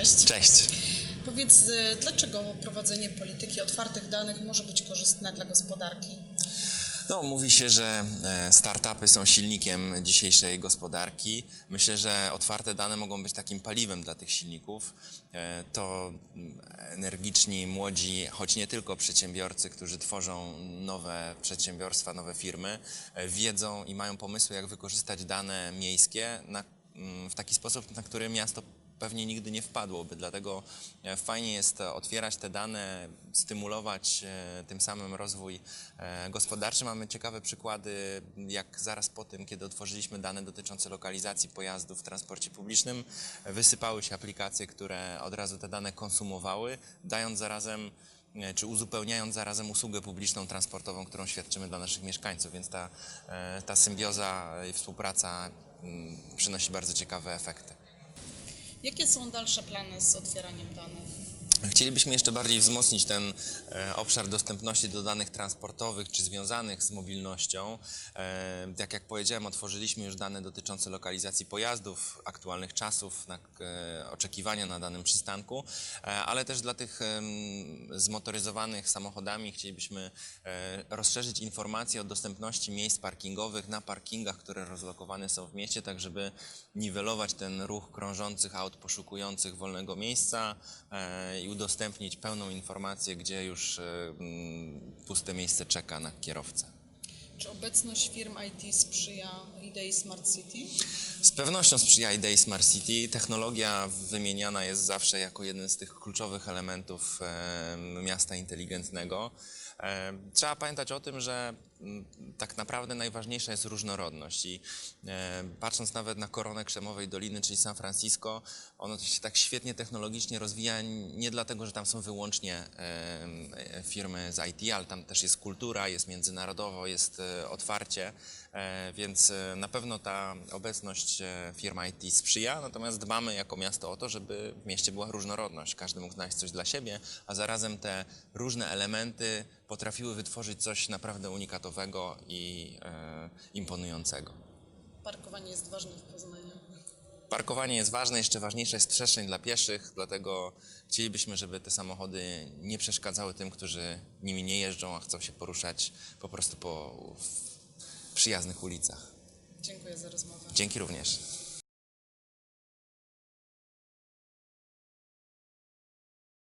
Cześć. Cześć. Powiedz, y, dlaczego prowadzenie polityki otwartych danych może być korzystne dla gospodarki? No, mówi się, że e, startupy są silnikiem dzisiejszej gospodarki. Myślę, że otwarte dane mogą być takim paliwem dla tych silników. E, To mm, energiczni, młodzi, choć nie tylko przedsiębiorcy, którzy tworzą nowe przedsiębiorstwa, nowe firmy, e, wiedzą i mają pomysły, jak wykorzystać dane miejskie na, mm, w taki sposób, na który miasto pewnie nigdy nie wpadłoby. Dlatego e, fajnie jest e, otwierać te dane, stymulować e, tym samym rozwój gospodarczy. Mamy ciekawe przykłady, jak zaraz po tym, kiedy otworzyliśmy dane dotyczące lokalizacji pojazdów w transporcie publicznym, wysypały się aplikacje, które od razu te dane konsumowały, dając zarazem czy uzupełniając zarazem usługę publiczną transportową, którą świadczymy dla naszych mieszkańców, więc ta, ta symbioza i współpraca mm, przynosi bardzo ciekawe efekty. Jakie są dalsze plany z otwieraniem danych? Chcielibyśmy jeszcze bardziej wzmocnić ten e, obszar dostępności do danych transportowych czy związanych z mobilnością. E, tak jak powiedziałem, otworzyliśmy już dane dotyczące lokalizacji pojazdów, aktualnych czasów, e, oczekiwania na danym przystanku, ale też dla tych zmotoryzowanych samochodami chcielibyśmy rozszerzyć informacje o dostępności miejsc parkingowych na parkingach, które rozlokowane są w mieście, tak żeby niwelować ten ruch krążących aut poszukujących wolnego miejsca i udostępnić pełną informację, gdzie już e, mm, puste miejsce czeka na kierowcę. Czy obecność firm IT sprzyja idei Smart City? Z pewnością sprzyja idei Smart City. Technologia wymieniana jest zawsze jako jeden z tych kluczowych elementów miasta inteligentnego. Trzeba pamiętać o tym, że mm, tak naprawdę najważniejsza jest różnorodność i patrząc nawet na koronę krzemowej doliny, czyli San Francisco, ono się tak świetnie technologicznie rozwija nie dlatego, że tam są wyłącznie firmy z IT, ale tam też jest kultura, jest międzynarodowo, jest e, otwarcie, e, więc e, na pewno ta obecność e, firm IT sprzyja, natomiast dbamy jako miasto o to, żeby w mieście była różnorodność, każdy mógł znaleźć coś dla siebie, a zarazem te różne elementy potrafiły wytworzyć coś naprawdę unikatowego i e, imponującego. Parkowanie jest ważne w Poznaniu. Parkowanie jest ważne, jeszcze ważniejsza jest przestrzeń dla pieszych, dlatego chcielibyśmy, żeby te samochody nie przeszkadzały tym, którzy nimi nie jeżdżą, a chcą się poruszać po prostu po w- przyjaznych ulicach. Dziękuję za rozmowę. Dzięki również.